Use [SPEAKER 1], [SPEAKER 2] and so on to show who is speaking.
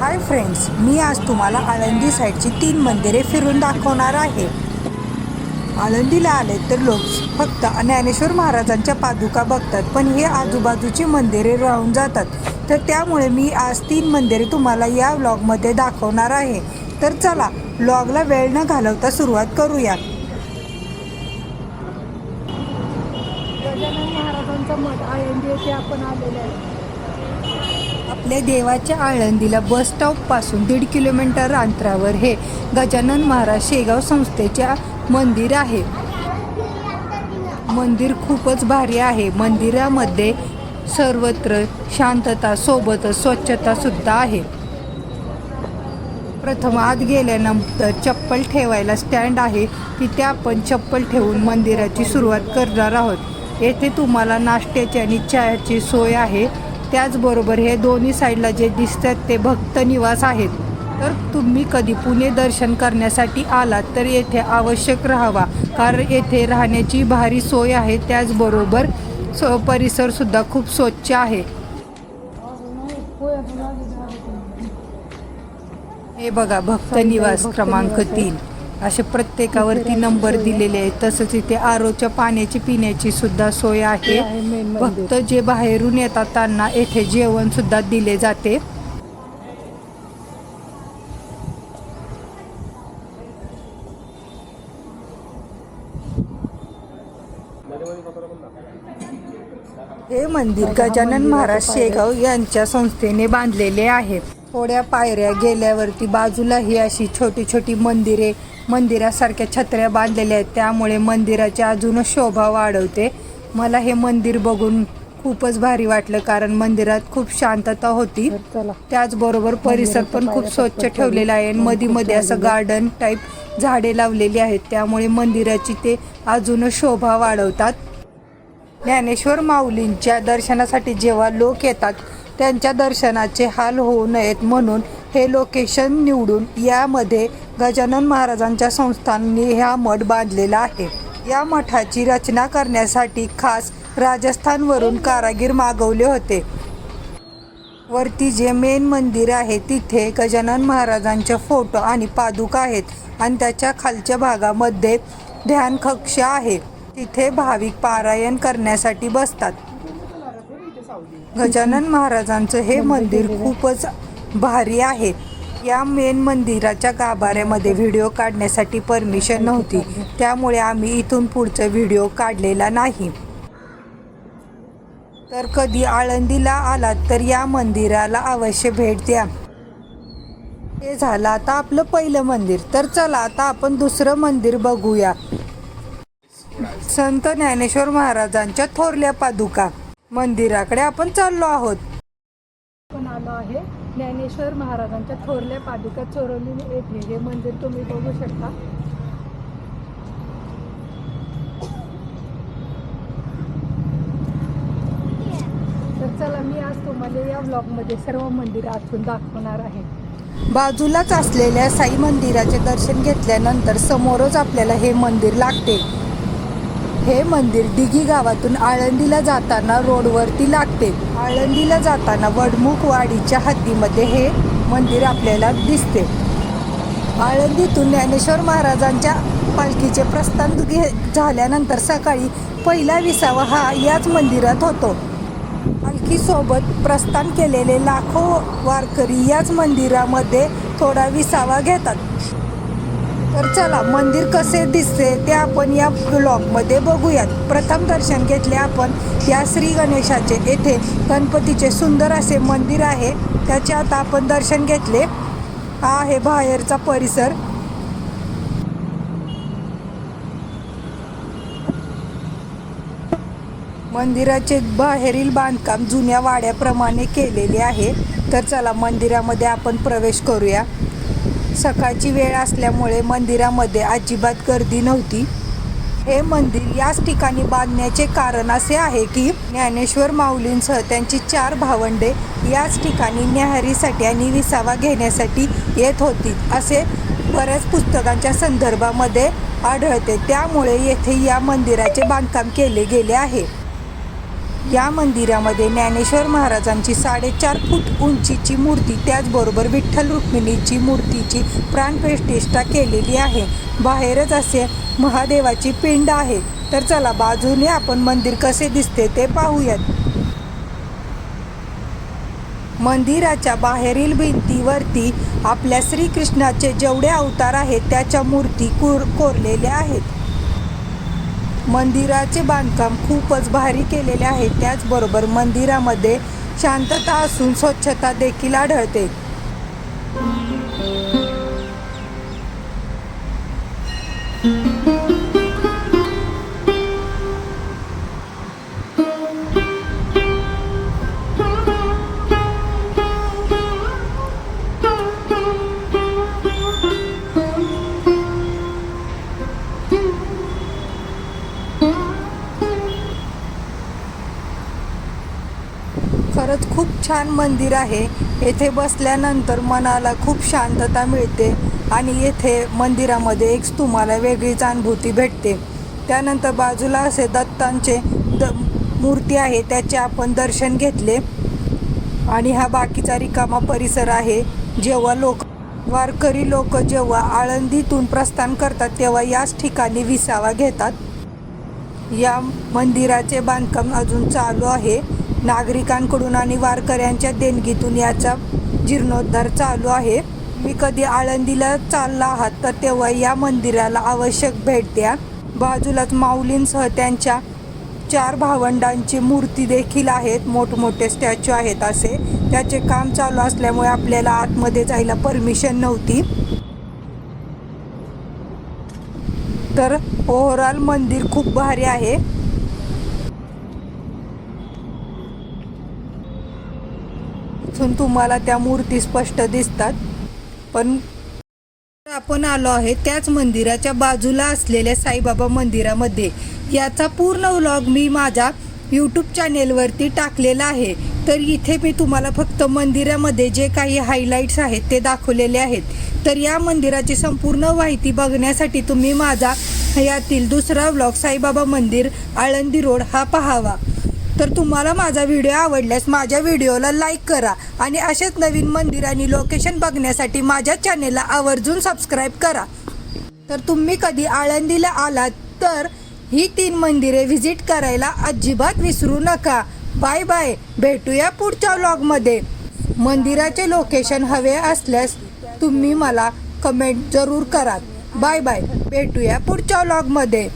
[SPEAKER 1] Hi friends मी आज तुम्हाला आळंदी साईडची तीन मंदिरे फिरून दाखवणार आहे. आळंदीला आले तर लोक फक्त ज्ञानेश्वर महाराजांच्या पादुका बघतात पण हे आजूबाजूची मंदिरे राहून जातात. तर त्यामुळे मी आज तीन मंदिरे तुम्हाला या व्लॉगमध्ये दाखवणार आहे. तर चला व्लॉगला वेळ न घालवता सुरुवात करूया
[SPEAKER 2] गजानन महाराजांचा आळंदी येथे आपण आलेले आहे.
[SPEAKER 1] आपल्या देवाच्या आळंदीला बस स्टॉपपासून दीड किलोमीटर अंतरावर हे गजानन महाराज शेगाव संस्थेचे मंदिर आहे. मंदिर खूपच भारी आहे. मंदिरामध्ये सर्वत्र शांतता सोबतच स्वच्छता सुद्धा आहे. प्रथम आत गेल्यानंतर चप्पल ठेवायला स्टँड आहे. तिथे आपण चप्पल ठेवून मंदिराची सुरुवात करणार आहोत. येथे तुम्हाला नाश्त्याची आणि चहाची सोय आहे. त्याचबरोबर हे दोन्ही साईडला जे दिसतात ते भक्त निवास आहेत. तर तुम्ही कधी पुणे दर्शन करण्यासाठी आलात तर येथे आवश्यक राहावा. कारण येथे राहण्याची भारी सोय आहे. त्याचबरोबर स परिसरसुद्धा खूप स्वच्छ आहे. हे बघा भक्त निवास क्रमांक तीन. असे प्रत्येकावरती नंबर दिलेले आहेत. तसंच इथे आरोच्या पाण्याची पिण्याची सुद्धा सोय आहे. भक्त जे बाहेरून येतात त्यांना येथे जेवण सुद्धा दिले जाते. हे मंदिर गजानन महाराज शेगाव यांच्या संस्थेने बांधलेले आहे. थोड्या पायऱ्या गेल्यावरती बाजूला ही अशी छोटी छोटी मंदिरे मंदिरासारख्या छत्र्या बांधलेल्या आहेत. त्यामुळे मंदिराची अजूनच शोभा वाढवते. मला हे मंदिर बघून खूपच भारी वाटलं कारण मंदिरात खूप शांतता होती. त्याचबरोबर परिसर पण खूप स्वच्छ ठेवलेला आहे आणि मध्ये मध्ये असं गार्डन टाईप झाडे लावलेली आहेत. त्यामुळे मंदिराची ते अजूनच शोभा वाढवतात. ज्ञानेश्वर माऊलींच्या दर्शनासाठी जेव्हा लोक येतात त्यांच्या दर्शनाचे हाल होऊ नयेत म्हणून हे लोकेशन निवडून यामध्ये गजानन महाराजांच्या संस्थांनी हा मठ बांधलेला आहे. या मठाची रचना करण्यासाठी खास राजस्थानवरून कारागीर मागवले होते. वरती जे मेन मंदिर आहे तिथे गजानन महाराजांचे फोटो आणि पादुका आहेत आणि त्याच्या खालच्या भागामध्ये ध्यान कक्ष आहे. तिथे भाविक पारायण करण्यासाठी बसतात. गजानन महाराजांचं हे मंदिर खूपच भारी आहे. या मेन मंदिराच्या गाभाऱ्यामध्ये व्हिडिओ काढण्यासाठी परमिशन नव्हती. त्यामुळे आम्ही इथून पुढचा व्हिडिओ काढलेला नाही. तर कधी आळंदीला आलात तर या मंदिराला अवश्य भेट द्या. हे झालं आता आपलं पहिलं मंदिर. तर चला आता आपण दुसरं मंदिर बघूया. संत ज्ञानेश्वर महाराजांच्या थोरल्या पादुका. मंदिराकडे आपण चाललो आहोत.
[SPEAKER 2] आपण आलो आहे. ज्ञानेश्वर महाराजांच्या थोरल्या पादुका चोरवली येथे हे मंदिर तुम्ही बघू शकता. तर चला मी आज तुम्हाला या ब्लॉगमध्ये सर्व मंदिर आतून दाखवणार आहे.
[SPEAKER 1] बाजूलाच असलेल्या साई मंदिराचे दर्शन घेतल्यानंतर समोरच आपल्याला हे मंदिर लागते. हे मंदिर डिगी गावातून आळंदीला जाताना रोडवरती लागते. आळंदीला जाताना वडमुखवाडीच्या हद्दीमध्ये हे मंदिर आपल्याला दिसते. आळंदीतून ज्ञानेश्वर महाराजांच्या पालखीचे प्रस्थान घे झाल्यानंतर सकाळी पहिला विसावा हा याच मंदिरात होतो. पालखीसोबत प्रस्थान केलेले लाखो वारकरी याच मंदिरामध्ये थोडा विसावा घेतात. तर चला मंदिर कसे दिसते ते आपण या ब्लॉगमध्ये बघूयात. प्रथम दर्शन घेतले आपण या श्री गणेशाचे. येथे गणपतीचे सुंदर असे मंदिर आहे. त्याचे आता आपण दर्शन घेतले. हा आहे बाहेरचा परिसर. मंदिराचे बाहेरील बांधकाम जुन्या वाड्याप्रमाणे केलेले आहे. तर चला मंदिरामध्ये आपण प्रवेश करूया. सकाळची वेळ असल्यामुळे मंदिरामध्ये अजिबात गर्दी नव्हती. हे मंदिर याच ठिकाणी बांधण्याचे कारण असे आहे की ज्ञानेश्वर माऊलींसह त्यांची चार भावंडे याच ठिकाणी न्याहारीसाठी आणि विसावा घेण्यासाठी येत होती असे बऱ्याच पुस्तकांच्या संदर्भामध्ये आढळते. त्यामुळे येथे या मंदिराचे बांधकाम केले गेले आहे. या मंदिरामध्ये ज्ञानेश्वर महाराजांची साडेचार फूट उंचीची मूर्ती त्याचबरोबर विठ्ठल रुक्मिणीची मूर्तीची प्राणप्रतिष्ठा केलेली आहे. बाहेरच असे महादेवाची पिंड आहे. तर चला बाजूने आपण मंदिर कसे दिसते ते पाहूयात. मंदिराच्या बाहेरील भिंतीवरती आपल्या श्रीकृष्णाचे जेवढे अवतार आहेत त्याच्या मूर्ती कोर कोरलेल्या आहेत. मंदिराचे बांधकाम खूपच भारी केलेले आहे. त्याचबरोबर मंदिरामध्ये शांतता असून स्वच्छता देखील आढळते. खरंच खूप छान मंदिर आहे. येथे बसल्यानंतर मनाला खूप शांतता मिळते आणि येथे मंदिरामध्ये एक तुम्हाला वेगळीच अनुभूती भेटते. त्यानंतर बाजूला असे दत्तांचे द मूर्ती आहे त्याचे आपण दर्शन घेतले. आणि हा बाकीचा रिकामा परिसर आहे जेव्हा लोक वारकरी लोक जेव्हा आळंदीतून प्रस्थान करतात तेव्हा याच ठिकाणी विसावा घेतात. या मंदिराचे बांधकाम अजून चालू आहे. नागरिकांकडून आणि वारकऱ्यांच्या देणगीतून याचा जीर्णोद्धार चालू आहे. मी कधी आळंदीला चालला आहात तर तेव्हा या मंदिराला आवश्यक भेट द्या. बाजूलाच माऊलींसह त्यांच्या चार भावंडांची मूर्ती देखील आहेत. मोठमोठे स्टॅच्यू आहेत असे. त्याचे काम चालू असल्यामुळे आपल्याला आतमध्ये जायला परमिशन नव्हती. तर ओव्हरऑल मंदिर खूप भारी आहे. इथून तुम्हाला त्या मूर्ती स्पष्ट दिसतात. पण आपण आलो आहे त्याच मंदिराच्या बाजूला असलेल्या साईबाबा मंदिरामध्ये. याचा पूर्ण व्लॉग मी माझ्या यूट्यूब चॅनेलवरती टाकलेला आहे. तर इथे मी तुम्हाला फक्त मंदिरामध्ये जे काही हायलाईट्स आहेत ते दाखवलेले आहेत. तर या मंदिराची संपूर्ण माहिती बघण्यासाठी तुम्ही माझा यातील दुसरा व्लॉग साईबाबा मंदिर आळंदी रोड हा पहावा. तर तुम्हाला माझा व्हिडिओ आवडल्यास माझ्या व्हिडिओला लाईक करा आणि असेच नवीन मंदिर आणि लोकेशन बघण्यासाठी माझ्या चॅनेलला आवर्जून सबस्क्राईब करा. तर तुम्ही कधी आळंदीला आलात तर ही तीन मंदिरे व्हिजिट करायला अजिबात विसरू नका. बाय बाय भेटूया पुढच्या व्लॉगमध्ये मंदिराचे लोकेशन हवे असल्यास तुम्ही मला कमेंट जरूर करा. बाय बाय भेटूया पुढच्या व्लॉगमध्ये